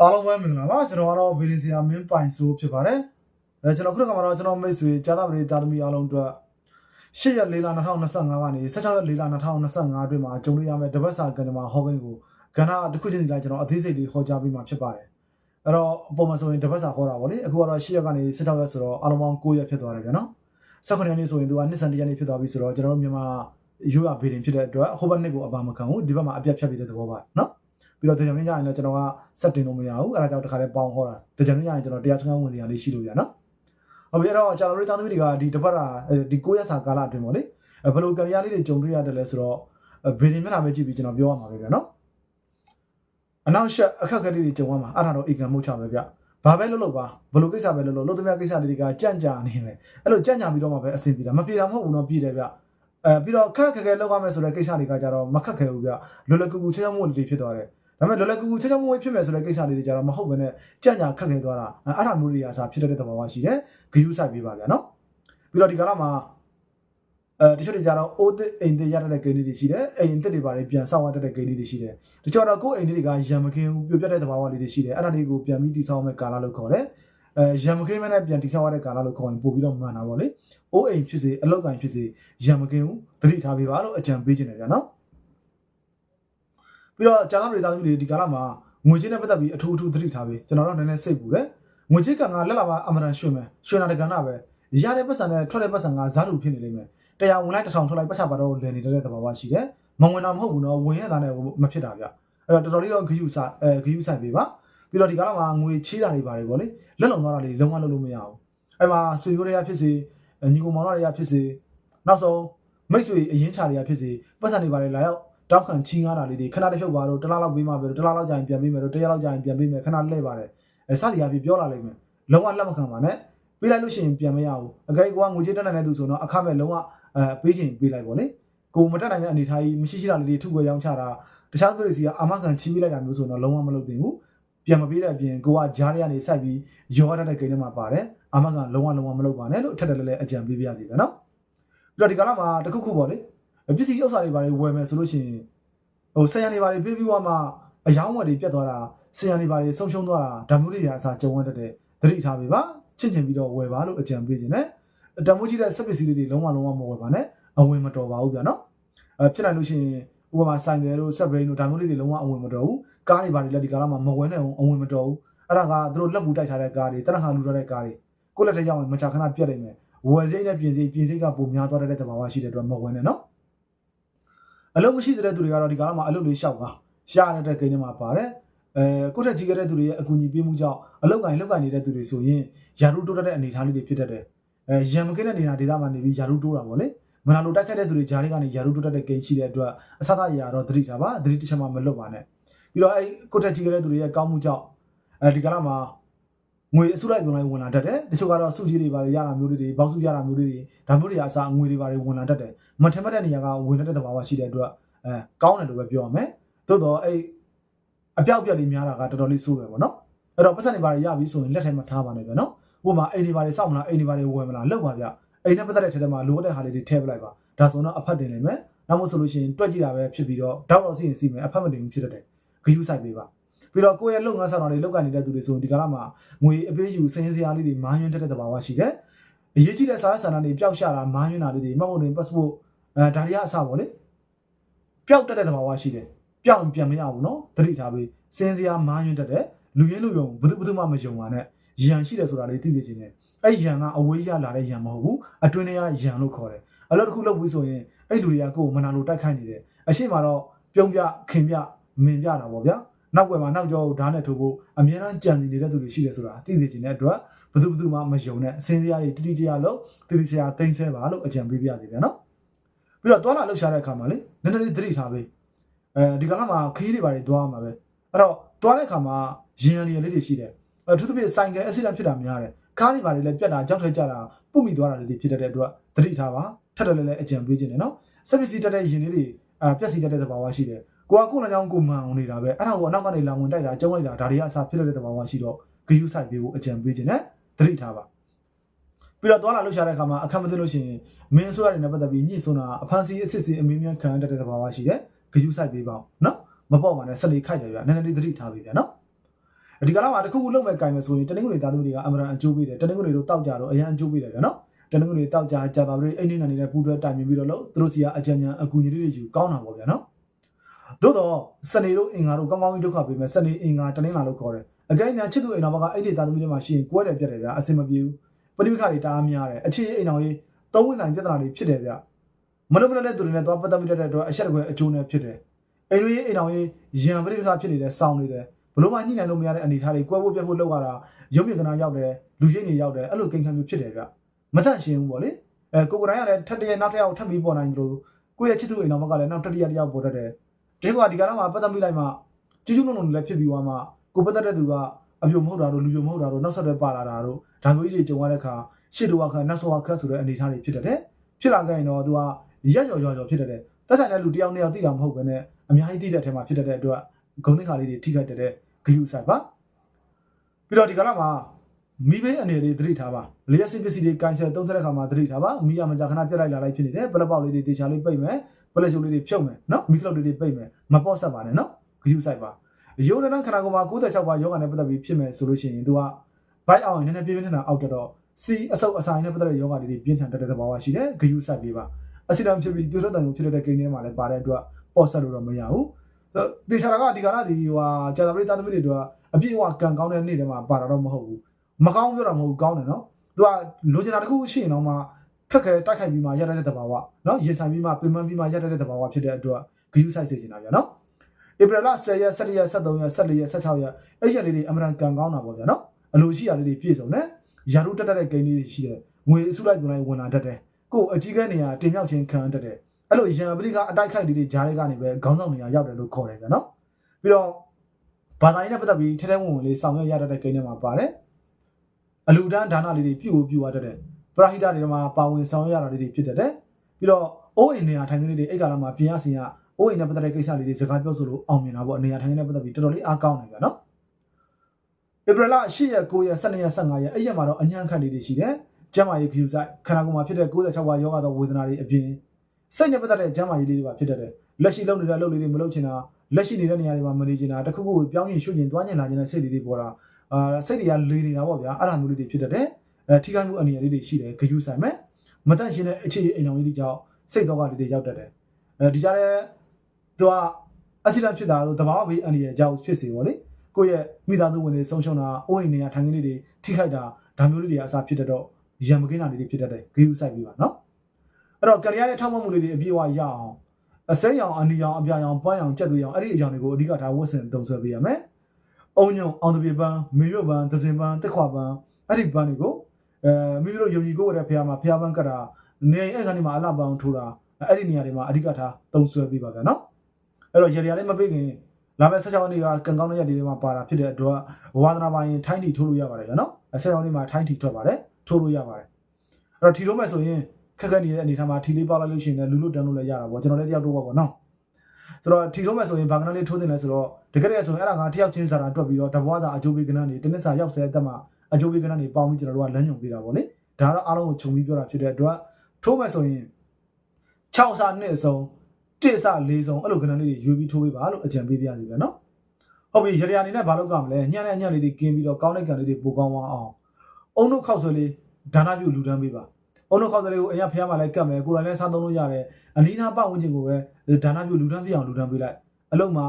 အားလုံးပဲမင်္ဂလာပါကျွန်တော်ကတော့ဗီဒီစီယာမင်းပိုင်ဆိုးဖြစ်ပါတယ်အဲကျွန်တော်ခုနကမှတော့ကျွန်တော်မိတ်ဆွေကျားသားပရိသတ်သမီးအားလုံးအတွက်8ရက်4လ2025ကနေ16ရက်4လ2025အတွင်းမှာကြုံရရမယ့်တပတ်စာကံကြမ္မာဟောကိန်းကိုကဏ္ဍတစ်ခုချင်းစီတိုင်းကျွန်တော်အသေးစိတ်လေးဟောကြားပေးမှာဖြစ်ပါတယ်အဲ့တော့အပေါ်မှာဆိုရင်တပတ်စာဟောတာဗောလေအခုကတော့8ရက်ကနေ16ရက်ဆိုတော့အားလုံးပေါင်း9ရက်ဖြစ်သွားတယ်ဗျာနော်16ရက်နေ့ဆိုရင်သူကနှစ်စံတရက်နေ့ဖြစ်သွားပြီဆိုတော့ကျွန်တော်တို့မြန်မာရိုးရဗီဒီဖြစ်တဲ့အတွက်ဟိုဘက်နှစ်ကိုအပါမခံဘူးဒီဘက်မှာအပြတ်ဖြတ်ပြီးတဲ့သဘောပါနော် ပြီးတော့တကြံမင်းကြရင်လည်းကျွန်တော်ကစက်တင်လို့မရဘူးအဲဒါကြောင့်တစ်ခါလေးပေါင်းဟောတာတကြံမင်းကြရင်ကျွန်တော်တရားစခန်းဝင်နေရလေးရှိလို့ရနော်ဟုတ်ပြီအဲ့တော့ကျွန်တော်တို့တောင်းသမီးတွေကဒီတစ်ပတ်တာဒီ9ရက်စာကာလအတွင်းပေါ့လေဘယ်လိုကံရလေးတွေကြုံတွေ့ရတယ်လဲဆိုတော့ဗီဒီမျက်နှာပဲကြည့်ပြီးကျွန်တော်ပြောရမှာပဲဗျာနော်အနောက်ရှက်အခက်အခဲလေးတွေကြုံရမှာအဲ့ဒါတော့အေကံမှုတ်ချပဲဗျဘာပဲလုပ်လို့ပါဘယ်လိုကိစ္စပဲလုပ်လို့လို့သမျှကိစ္စလေးတွေကကြန့်ကြာနေတယ်အဲ့လိုကြန့်ကြာပြီးတော့မှပဲအဆင်ပြေတာမပြေတာမဟုတ်ဘူးနော်ပြေတယ်ဗျ အဲပြီးတော့ခက်ခက်ခဲလုပ်ရမယ်ဆိုတဲ့ကိစ္စတွေကကြတော့မခက်ခဲဘူးဗျလွယ်လွယ်ကူကူချေချေမှုလေးတွေဖြစ်သွားတယ်ဒါပေမဲ့လော်လကူကူချေချေမွေးဖြစ်မယ်ဆိုတဲ့ကိစ္စလေးတွေကြတော့မဟုတ်ဘဲနဲ့ကြံ့ညာခက်ခဲသွားတာအဲ့ဒါမျိုးတွေအစားဖြစ်တဲ့သဘောရှိတယ်ဂယူးဆိုင်ပေးပါဗျာနော်ပြီးတော့ဒီကာလမှာအဲတချို့တွေကြတော့အိုးသစ်အိမ်သစ်ရတဲ့ဂိမ်းလေးတွေရှိတယ်အိမ်သစ်တွေပါလေပြန်ဆောက်ရတဲ့ဂိမ်းလေးတွေရှိတယ်တချို့တော့ကိုယ်အိမ်လေးတွေကရံမကင်းဘူးပြိုပြတ်တဲ့သဘောလေးတွေရှိတယ်အဲ့ဒါလေးကိုပြန်ပြီးတိဆောက်မဲ့ကာလလို့ခေါ်တယ် အဲရံမကင်းမနဲ့ပြန်တိဆောက်ရတဲ့ကာလလို့ခေါ်ရင်ပို့ပြီးတော့မှန်တာပေါ့လေအိုးအိမ်ဖြစ်စေအလောက်ကင်ဖြစ်စေရံမကင်းဘူးသတိထားပေးပါလို့အကြံပေးခြင်းတယ်ဗျာနော်ပြီးတော့ကျန်တဲ့ဒေသသမီးတွေဒီကာလမှာငွေချင်းနဲ့ပတ်သက်ပြီးအထူးအထူးသတိထားပေးကျွန်တော်တို့နည်းနည်းစိတ်ပူတယ်ငွေချင်းကံကလက်လာမှာအမရန်ရွှေ့မယ်ရွှေနာတကန်တာပဲရတဲ့ပတ်စံနဲ့ထွက်တဲ့ပတ်စံကဇာတ်တူဖြစ်နေလိမ့်မယ်တရားဝင်လိုက်တစ်ထောင်ထွက်လိုက်ပတ်ချပါတော့လည်နေတဲ့သဘာဝရှိတယ်မဝင်တာမဟုတ်ဘူးနော်ဝင်ရတာနဲ့မဖြစ်တာဗျအဲ့တော့တော်တော်လေးတော့ဂယူဆိုင်အဲဂယူဆိုင်ပေးပါ ပြီးတော့ဒီကာလမှာငွေချေးတာတွေပါတယ်ဗောလေလက်လုံသွားတာတွေလုံးဝလုပ်လို့မရဘူးအဲ့မှာဆွေရိုးတွေကဖြစ်စေညီကောင်မောင်တွေကဖြစ်စေနောက်ဆုံးမိတ်ဆွေအရင်ချာတွေကဖြစ်စေပတ်စံတွေပါတယ်လာရောက်တောက်ခံချီငားတာလေးတွေခဏတစ်ဖြုတ်ပါတော့တစ်လားလောက်ပေးမှပဲတစ်လားလောက်ကြာရင်ပြန်ပေးမယ်တော့တစ်ရက်လောက်ကြာရင်ပြန်ပေးမယ်ခဏလှည့်ပါတယ်အဲစသည်အဖြစ်ပြောလာလိမ့်မယ်လုံးဝလက်မခံပါနဲ့ပေးလိုက်လို့ရှိရင်ပြန်မရဘူးအကြိုက်ကငွေကြေးတက်နိုင်တဲ့သူဆိုတော့အခမဲ့လုံးဝအဲပေးချင်ပေးလိုက်ပါလေကိုမတက်နိုင်တဲ့အနေထားကြီးမရှိရှိတာလေးတွေထုခွဲရောင်းချတာတခြားသူတွေစီကအာမခံချီးပေးလိုက်တာမျိုးဆိုတော့လုံးဝမလုပ်သင့်ဘူး ပြန်မပေးတဲ့အပြင်ကိုကဂျားတွေကနေဆက်ပြီးရောရတဲ့ကိန်းထဲမှာပါတယ်အာမခံလုံးဝလုံးဝမလုပ်ပါနဲ့လို့ထက်တယ်လည်းလည်းအကြံပေးပြရစီပဲနော်ပြီးတော့ဒီကာလမှာတခုခုပေါ့လေပစ္စည်းဥစ္စာတွေပါလေဝယ်မယ်ဆိုလို့ရှိရင်ဟိုဆရာနေပါလေပြီးပြီးသွားမှအယောင်းဝယ်တွေပြတ်သွားတာဆရာနေပါလေဆုံးရှုံးသွားတာဓာတ်မှုတွေရာအစားကြုံရတတ်တဲ့သတိထားပေးပါချင့်ချင်ပြီးတော့ဝယ်ပါလို့အကြံပေးခြင်းနဲ့ဓာတ်မှုကြီးတဲ့စက်ပစ္စည်းလေးတွေလုံးဝလုံးဝမဝယ်ပါနဲ့အဝင်မတော်ပါဘူးဗျာနော်အဲဖြစ်နိုင်လို့ရှိရင်ဥပမာဆိုင်ကယ်တို့ဆက်ဘိန်းတို့ဓာတ်မှုလေးတွေလုံးဝအဝင်မတော်ဘူး ကားတွေပါလေလက်ဒီကားလာမှာမဝယ်နဲ့အောင်အဝင်မတော်ဘူးအဲ့ဒါကသူတို့လက်ပူတိုက်ထားတဲ့ကားတွေတနခါလူထားတဲ့ကားတွေကိုယ့်လက်ထက်ရောက်ရင်မချခဏပြတ်နေမယ်ဝယ်စိမ့်နဲ့ပြင်စိမ့်ပြင်စိမ့်ကပုံများသွားတဲ့တဘာဝရှိတဲ့အတွက်မဝယ်နဲ့နော်အလုံးမရှိတဲ့သူတွေကတော့ဒီကားမှာအလုပ်လေးရှောက်ပါရှားရတဲ့ကိန်းထဲမှာပါတယ်အဲကိုယ့်ထက်ကြီးခဲ့တဲ့သူတွေရဲ့အကူအညီပေးမှုကြောင့်အလောက်ကင်လောက်ကင်နေတဲ့သူတွေဆိုရင်ယာရုတိုးတတ်တဲ့အနေအထားလေးတွေဖြစ်တတ်တယ်အဲရံမကင်းတဲ့နေရာဒေသမှာနေပြီးယာရုတိုးတာပေါ့လေမနာလိုတိုက်ခတ်တဲ့သူတွေဂျားတွေကနေယာရုတိုးတတ်တဲ့ကိန်းရှိတဲ့အတွက်အဆအရတော့သတိထားပါသတိတစ်ချက်မှမလွတ်ပါနဲ့ ပြီးတော့အဲကိုယ့်ထက်ကြီးခဲ့တဲ့သူတွေရဲ့ကောင်းမှုကြောင့်အဲဒီကာလမှာငွေအစုလိုက်ပုံလိုက်ဝင်လာတတ်တယ်တချို့ကတော့စုကြီးတွေပါရတာမျိုးတွေပေါက်စုရတာမျိုးတွေဒါမျိုးတွေအစားငွေတွေပါဝင်လာတတ်တယ်မထင်မှတ်တဲ့နေရာကဝင်တဲ့သဘာဝရှိတဲ့အတွက်အဲကောင်းတယ်လို့ပဲပြောရမယ်သို့တော့အဲ့အပြောက်ပြက်လေးများတာကတော်တော်လေးဆိုးတယ်ပေါ့နော်အဲ့တော့ပတ်စံတွေပါရပြီဆိုရင်လက်ထဲမှာထားပါနဲ့ဗျနော်ဟိုမှာအိမ်တွေပါစောက်မလားအိမ်တွေပါဝယ်မလားလောက်ပါဗျအိမ်နဲ့ပတ်သက်တဲ့ထဲထဲမှာလိုအပ်တဲ့ဟာလေးတွေထည့်ပလိုက်ပါဒါဆိုတော့အဖတ်တင်နေမယ်နောက်မို့ဆိုလို့ရှိရင်တွက်ကြည့်တာပဲဖြစ်ပြီးတော့တောက်တော့စီရင်စီမယ်အဖတ်မတင်ဘူးဖြစ်တတ်တယ် ဂယူးဆိုင်ပေးပါပြီးတော့ကိုယ့်ရဲ့လုပ်ငန်းဆောင်တာတွေလုပ်ကနေနေတဲ့သူတွေဆိုရင်ဒီကာလမှာငွေအပေးယူစင်းစရာလေးတွေမာယွန်းတက်တဲ့သဘာဝရှိတယ်အရေးကြီးတဲ့စာရဆန္ဒတွေပျောက်ရှာတာမာယွန်းတာလေးတွေမှတ်ဖို့တွေ passport အဲဒါတွေကအစပေါ့လေပျောက်တက်တဲ့သဘာဝရှိတယ်ပျောက်ရင်ပြန်မရဘူးနော်သတိထားပေးစင်းစရာမာယွန်းတက်တဲ့လူရင်းလူယုံဘယ်သူဘယ်သူမှမယုံပါနဲ့ရန်ရှိတယ်ဆိုတာလေးသိစေချင်တယ်အဲ့ရန်ကအဝေးရလာတဲ့ရန်မဟုတ်ဘူးအတွင်းထဲကရန်လို့ခေါ်တယ်အလုပ်တစ်ခုလုပ်ပြီးဆိုရင်အဲ့လူတွေကကိုယ်မနာလို့တိုက်ခိုက်နေတယ်အရှိမတော့ပြုံးပြခင်ပြ မင်ပြတာပေါ့ဗျာနောက်ွယ်မှာနောက်ကျောဓာတ်နဲ့ထိုးဖို့အများအားကြံစီနေတဲ့သူတွေရှိတယ်ဆိုတာသိစေချင်တဲ့အတွက်ဘယ်သူဘယ်သူမှမယုံနဲ့အစင်းစရာတွေတိတိကျကျလို့တိတိကျကျသိမ်းဆဲပါလို့အကြံပေးပြရစီဗျာနော်ပြီးတော့သွားလာလှုပ်ရှားတဲ့အခါမှာလေနည်းနည်းလေးသတိထားပေးအဲဒီကလာမှာခီးတွေပါတွေသွားမှာပဲအဲ့တော့သွားတဲ့အခါမှာရင်ရည်လေးတွေရှိတယ်အထူးသဖြင့်ဆိုင်ကယ်အက်ဆီဒန့်ဖြစ်တာများတယ်ကားတွေပါတွေလည်းပြတ်တာကြောက်ထဲကြတာပုတ်မိသွားတာတွေဖြစ်တဲ့အတွက်သတိထားပါထပ်တယ်လည်းအကြံပေးခြင်းတယ်နော်စက်ပစ္စည်းတက်တဲ့ရင်လေးတွေအာပြက်စီတက်တဲ့သဘာဝရှိတယ် ကိုကကိုယ်နဲ့ကြောင့်ကိုမှန်အောင်နေတာပဲအဲ့ဒါကိုအနောက်ကနေလောင်ဝင်တိုက်တာကျုံးလိုက်တာဒါတွေကအစားဖြစ်တဲ့သဘာဝရှိတော့ဂယူးဆိုင်ပေးဖို့အကြံပေးခြင်းနဲ့သတိထားပါပြီးတော့သွားလာလှုပ်ရှားတဲ့အခါမှာအခက်မသိလို့ရှိရင်မင်းဆိုရတဲ့နဲ့ပတ်သက်ပြီးညှိစွန်းတာအဖန်စီအစ်စ်စီအမင်းမြန်ခံရတဲ့သဘာဝရှိတယ်ဂယူးဆိုင်ပေးပါအောင်နော်မပေါ့ပါနဲ့ဆက်လေခိုက်တယ်ဗျနည်းနည်းလေးသတိထားပေးဗျနော်ဒီကလာမှာတစ်ခုခုလုံးမဲ့ကင်မယ်ဆိုရင်တနင်္ဂနွေသားသမီးတွေကအမရန်အကျိုးပေးတယ်တနင်္ဂနွေတို့တောက်ကြတော့အရန်အကျိုးပေးတယ်ဗျာနော်တနင်္ဂနွေတောက်ကြကြာပါပြီအိန္ဒိယနိုင်ငံနဲ့ပူးတွဲတိုင်ပင်ပြီးတော့လို့သူတို့စီကအကြံဉာဏ်အကူအညီလေးတွေယူကောင်းတာပေါ့ဗျာနော် သို့တော့စနေတို့အင်္ဂါတို့ကောင်းကောင်းကြီးဒုက္ခပေးမယ်စနေအင်္ဂါတနင်္လာလို့ခေါ်တယ်အကဲညာချစ်သူအိမ်တော်ဘကအဲ့ဒီသားသမီးတွေမှာရှိရင်ကွဲတယ်ပြတ်တယ်ဗျာအဆင်မပြေဘူးပဋိပက္ခတွေတအားများတယ်အခြေအိမ်တော်ကြီးသုံးဝင်ဆိုင်ပြဿနာတွေဖြစ်တယ်ဗျာမလို့မလို့တဲ့သူတွေနဲ့သွားပတ်သက်မိတဲ့အတွက်အဆက်တကွယ်အကျိုးနဲ့ဖြစ်တယ်အိမ်လူကြီးအိမ်တော်ကြီးရံပဋိပက္ခဖြစ်နေတဲ့စောင်းနေတယ်ဘလို့မှညှိနှိုင်းလို့မရတဲ့အနေအထားတွေကွဲဖို့ပြတ်ဖို့လောက်ရတာရုံးမြကနာရောက်တယ်လူချင်းတွေရောက်တယ်အဲ့လိုကိန်းခံမျိုးဖြစ်တယ်ဗျမတန့်ရှင်းဘူးပေါ့လေအဲကိုကိုတိုင်းကလည်းထပ်တရနောက်တစ်ယောက်ထပ်ပြီးပေါ်နိုင်သလိုကိုယ့်ရဲ့ချစ်သူအိမ်တော်ဘကလည်းနောက်တတိယတစ်ယောက်ပေါ်တတ်တယ် ဒီကဒီကနေ့မှာပတ်သက်မိလိုက်မှကျူးကျူးနုံနုံလည်းဖြစ်ပြီးသွားမှကိုပတ်သက်တဲ့သူကအပြိုမဟုတ်တာတို့လူပြိုမဟုတ်တာတို့နောက်ဆက်တွဲပါလာတာတို့ဒါမျိုးကြီးတွေကြုံရတဲ့အခါရှစ်တို့ကခါနောက်ဆောကခတ်ဆိုတဲ့အနေအထားတွေဖြစ်တတ်တယ်ဖြစ်လာခဲ့ရင်တော့သူကရက်ကြော်ကြော်ကြော်ဖြစ်တတ်တယ်တက်ဆိုင်တဲ့လူတစ်ယောက်နှစ်ယောက်သိတာမဟုတ်ဘဲနဲ့အများကြီးသိတဲ့အထက်မှာဖြစ်တတ်တဲ့အတွက်ဂုံသိက္ခာလေးတွေထိခိုက်တတ်တဲ့ဂယုဆိုင်ပါပြီးတော့ဒီကနေ့မှာမိဘအနေနဲ့သတိထားပါလျှက်စစ်ပစ္စည်းတွေကိုင်ဆယ်သုံးတဲ့အခါမှာသတိထားပါမိရမကြခဏပြက်လိုက်လာလိုက်ဖြစ်နေတယ်ပလက်ပေါက်လေးတွေတေချာလေးပိတ်မယ် ပလက်ရှုပ်လေးတွေဖြုတ်မယ်နော်မိကလောက်လေးတွေပိတ်မယ်မပေါ့ဆက်ပါနဲ့နော်ဂယုဆိုင်ပါရိုးနန်းခန္ဓာကိုယ်မှာ96ပါယောဂနဲ့ပတ်သက်ပြီးဖြစ်မယ်ဆိုလို့ရှိရင် तू ကဘိုက်အောင်နည်းနည်းပြင်းပြင်းထန်ထန်အောက်တက်တော့စီအဆုပ်အဆိုင်နဲ့ပတ်သက်တဲ့ယောဂတွေပြင်းထန်တတ်တဲ့သဘောရှိတယ်ဂယုဆိုင်ပေးပါအဆီဒမ်ဖြစ်ပြီးသူတို့တန်ကိုဖြစ်တဲ့ကိန်းထဲမှာလည်းပါတဲ့အတွက်ပေါ့ဆက်လို့တော့မရဘူးတေချာကဒီကရဒီဟိုဟာဂျာတာပရိသတ်သမီးတွေတို့ကအပြည့်အဝကန်ကောင်းတဲ့နေ့တွေမှာပါတာတော့မဟုတ်ဘူးမကောင်းပြောတာမဟုတ်ကောင်းတယ်နော်သူကလိုချင်တာတစ်ခုရှိရင်တော့မှ ခက်ခဲတိုက်ခိုက်ပြီးမှရတတ်တဲ့သဘာဝနော်ရင်ဆိုင်ပြီးမှပြင်ပန်းပြီးမှရတတ်တဲ့သဘာဝဖြစ်တဲ့အတွက်ဂယုဆိုင်စေချင်တာဗျာနော်ဧပြီလ10ရက်17ရက်13ရက်14ရက်16ရက်အဲ့ရက်လေးတွေအမှန်ကန်ကောင်းတာပေါ့ဗျာနော်အလိုရှိရလေးတွေပြည့်စုံတယ်ယာရုတက်တက်တဲ့ဂိမ်းလေးတွေရှိတယ်ငွေအစုလိုက်ပုံလိုက်ဝင်လာတတ်တယ်ကိုအကြီးကဲနေရာတင်မြောက်ခြင်းခံတတ်တယ်အဲ့လိုရန်ပရိကအတိုက်ခိုက်လေးတွေဂျားတွေကနေပဲခေါင်းဆောင်နေရာရောက်တယ်လို့ခေါ်တယ်ဗျာနော်ပြီးတော့ဘာသာရေးနဲ့ပတ်သက်ပြီးထဲထဲဝင်ဝင်လေးဆောင်ရွက်ရတတ်တဲ့ဂိမ်းတွေမှာပါတယ်အလူဒန်းဒါနလေးတွေပြုတ်ပြုတ်ရတတ်တယ် ပရာဟိတတွေမှာပါဝင်ဆောင်ရွက်ရတာလေးတွေဖြစ်တတ်တယ်ပြီးတော့အိုးအိမ်နေရာထိုင်ခင်းလေးတွေအဲ့ကာလမှာပြင်ရစင်ရအိုးအိမ်နဲ့ပတ်သက်တဲ့ကိစ္စလေးတွေစကားပြောဆိုလို့အောင်မြင်တာပေါ့အနေရာထိုင်ခင်းနဲ့ပတ်သက်ပြီးတော်တော်လေးအားကောင်းတယ်ဗျာနော်ဧပြီလ10ရက်9ရက်12ရက်15ရက်အဲ့ရက်မှာတော့အညံ့ခတ်လေးတွေရှိတယ်ကျန်းမာရေးခယူဆိုင်ခန္ဓာကိုယ်မှာဖြစ်တဲ့96ပါးယောဂသောဝေဒနာတွေအပြင်စိတ်နဲ့ပတ်သက်တဲ့ကျန်းမာရေးလေးတွေပါဖြစ်တတ်တယ်လက်ရှိလုပ်နေတဲ့အလုပ်လေးတွေမလုပ်ချင်တာလက်ရှိနေတဲ့နေရာတွေမှာမနေချင်တာတခုခုကိုပြောင်းရင်ရွှေ့ရင်တွားကျင်လာခြင်းတဲ့စိတ်လေးတွေပေါ်တာအာစိတ်တွေကလေနေတာပေါ့ဗျာအဲ့ဒါမျိုးလေးတွေဖြစ်တတ်တယ် အဲထိခိုက်မှုအနေအလေးတွေရှိတယ်ခယူဆိုင်မယ်မတန့်ရှင်းတဲ့အခြေအိမ်အောင်ကြီးတွေကြောင့်စိတ်တော့ကလေးတွေရောက်တတ်တယ်အဲဒီကြားထဲသူကအဆီလန်ဖြစ်တာလို့တဘာဝဘေးအနေနဲ့ကြောက်ဖြစ်စေပေါ့လေကိုယ့်ရဲ့မိသားစုဝင်တွေဆုံးရှုံးတာအိုးအိမ်နေရာထိုင်ခင်းလေးတွေထိခိုက်တာဒါမျိုးလေးတွေအစားဖြစ်တတ်တော့ရံမကင်းတာလေးတွေဖြစ်တတ်တယ်ဂေယူဆိုင်ပြီးပါနော်အဲ့တော့ကရိယာရဲ့ထောက်မှတ်မှုလေးတွေအပြည့်အဝရအောင်အစိမ်းရောင်အနီရောင်အပြာရောင်ပန်းရောင်ကြက်သွေးရောင်အဲ့ဒီအကြောင်းတွေကိုအဓိကထားဝတ်ဆင်သုံးဆွဲပေးရမယ်။အုံညုံအောင်တပြေပန်းမေရွတ်ပန်းသစင်ပန်းတက်ခွာပန်းအဲ့ဒီပန်းတွေကို အဲမိမိတို့ယုံကြည်ကိုရတဲ့ဖះမှာဖះပန်းကတာနေအဲ့ခါနေမှာအလှပန်းထိုးတာအဲ့ဒီနေရာတွေမှာအဓိကထားသုံးဆွဲပေးပါဗျာနော်။အဲ့တော့ရေရလေးမပေးခင်လာမယ့်16ရက်နေ့ကကန်ကောင်းတဲ့ရက်တွေမှာပါတာဖြစ်တဲ့အတွက်ဝါသနာပိုင်းထိုင်းတီထိုးလို့ရပါတယ်ဗျာနော်။16ရက်နေ့မှာထိုင်းတီထွက်ပါတယ်ထိုးလို့ရပါတယ်။အဲ့တော့ထီထိုးမယ်ဆိုရင်ခက်ခက်နေတဲ့အနေထားမှာထီလေးပေါက်လိုက်လို့ရှိရင်လည်းလူလို့တန်းလို့လည်းရတာပေါ့ကျွန်တော်လည်းတယောက်တော့ပေါ့နော်ဆိုတော့ထီထိုးမယ်ဆိုရင်ဘာကနလေးထိုးတင်လဲဆိုတော့တကယ်တည်းဆိုရင်အဲ့ဒါကတယောက်ချင်းစာတာတွက်ပြီးတော့တဘွားစာအကျိုးပေးကနန်းနေတနစ်စာရောက်ဆဲအသက်မှာ အကျိုးပေးကနန်းနေပေါင်းပြီးကျွန်တော်တို့ကလမ်းညွန်ပေးတာပေါ့လေဒါကတော့အားလုံးကိုခြုံပြီးပြောတာဖြစ်တဲ့အတွက်ထိုးမယ်ဆိုရင်6စာနှစ်အစုံ1စာ4စုံအဲ့လိုကနန်းလေးတွေရွေးပြီးထိုးပေးပါလို့အကြံပေးပြရစီပဲနော်ဟုတ်ပြီရရအနေနဲ့ဘာလုပ်ကြမလဲညံ့တဲ့ညံ့လေးတွေကင်းပြီးတော့ကောင်းတဲ့ကံလေးတွေပိုကောင်းသွားအောင်အုံတို့ခောက်ဆွဲလေးဒါနပြုလူတန်းပေးပါအုံတို့ခောက်ဆွဲလေးကိုအရင်ဖះမှာလည်းကတ်မယ်ကိုယ်တိုင်လည်းစားသုံးလို့ရတယ်အနီးနားပတ်ဝန်းကျင်ကိုပဲဒါနပြုလူတန်းပြအောင်လူတန်းပေးလိုက်အလုံးမှာ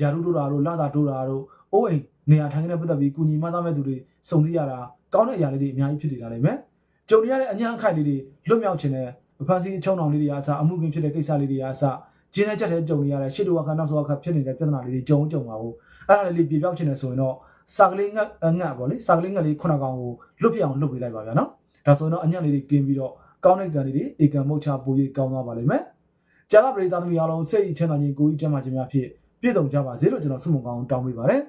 ရာထူးတိုးတာတို့လာတာတိုးတာတို့အိုးအိမ် နေရာထိုင်နေတဲ့ပတ်သက်ပြီးကုညီမသားမဲ့သူတွေစုံသိရတာကောင်းတဲ့အရာလေးတွေအများကြီးဖြစ်နေတာလေမယ်ကြုံရတဲ့အညာအခိုက်လေးတွေလွတ်မြောက်ခြင်းနဲ့ဖန်စီအချုံအောင်လေးတွေအားစအမှုကင်းဖြစ်တဲ့ကိစ္စလေးတွေအားစကျင်းတဲ့ချက်တဲ့ကြုံရတဲ့ရှစ်တူဝခနောက်ဆောခဖြစ်နေတဲ့ပြဿနာလေးတွေကြုံကြုံပါဘူးအဲ့ဒါလေးပြေပြောက်ခြင်းနဲ့ဆိုရင်တော့စာကလေးငတ်ငတ်ပေါ့လေစာကလေးငတ်လေးခုနကောင်ကိုလွတ်ပြအောင်လွတ်ပေးလိုက်ပါဗျာနော်ဒါဆိုရင်တော့အညံ့လေးတွေကင်းပြီးတော့ကောင်းတဲ့ကံလေးတွေဧကံမုတ်ချပူရေးကောင်းသွားပါလိမ့်မယ်ကျန်တဲ့ပရိသတ်သမီးအားလုံးစိတ်ချမ်းသာခြင်းကိုယ်ကြီးချမ်းသာခြင်းများဖြင့်ပြည့်စုံကြပါစေလို့ကျွန်တော်ဆုမွန်ကောင်းတောင်းပေးပါတယ်